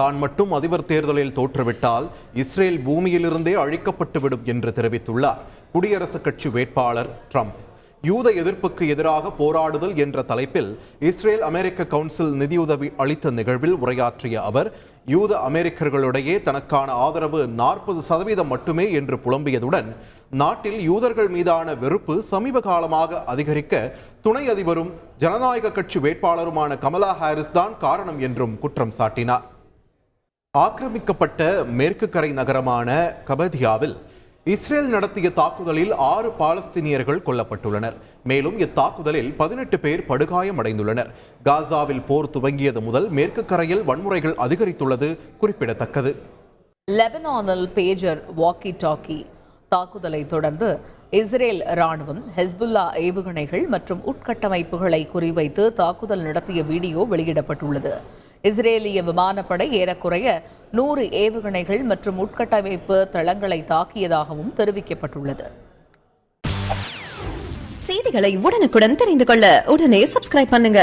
தான் மட்டும் அதிபர் தேர்தலில் தோற்றுவிட்டால் இஸ்ரேல் பூமியிலிருந்தே அழிக்கப்பட்டுவிடும் என்று தெரிவித்துள்ளார் குடியரசுக் கட்சி வேட்பாளர் ட்ரம்ப். யூத எதிர்ப்புக்கு எதிராக போராடுதல் என்ற தலைப்பில் இஸ்ரேல் அமெரிக்க கவுன்சில் நிதியுதவி அளித்த நிகழ்வில் உரையாற்றிய அவர் யூத அமெரிக்கர்களிடையே தனக்கான ஆதரவு நாற்பது சதவீதம் மட்டுமே என்று புலம்பியதுடன் நாட்டில் யூதர்கள் மீதான வெறுப்பு சமீப காலமாக அதிகரிக்க துணை அதிபரும் ஜனநாயக கட்சி வேட்பாளருமான கமலா ஹாரிஸ் தான் காரணம் என்றும் குற்றம் சாட்டினார். ஆக்கிரமிக்கப்பட்ட மேற்கு கரை நகரமான கபதியாவில் இஸ்ரேல் நடத்திய தாக்குதலில் ஆறு பாலஸ்தீனியர்கள் கொல்லப்பட்டுள்ளனர். மேலும் இத்தாக்குதலில் பதினெட்டு பேர் படுகாயமடைந்துள்ளனர். காசாவில் போர் துவங்கியது முதல் மேற்கு கரையில் வன்முறைகள் அதிகரித்துள்ளது குறிப்பிடத்தக்கது. லெபனானில் பேஜர் வாக்கி டாக்கி தாக்குதலை தொடர்ந்து இஸ்ரேல் ராணுவம் ஹெஸ்புல்லா ஏவுகணைகள் மற்றும் உட்கட்டமைப்புகளை குறிவைத்து தாக்குதல் நடத்திய வீடியோ வெளியிடப்பட்டுள்ளது. இஸ்ரேலிய விமானப்படை ஏறக்குறைய நூறு ஏவுகணைகள் மற்றும் உட்கட்டமைப்பு தளங்களை தாக்கியதாகவும் தெரிவிக்கப்பட்டுள்ளது. செய்திகளை உடனுக்குடன் தெரிந்து கொள்ள உடனே சப்ஸ்கிரைப் பண்ணுங்க.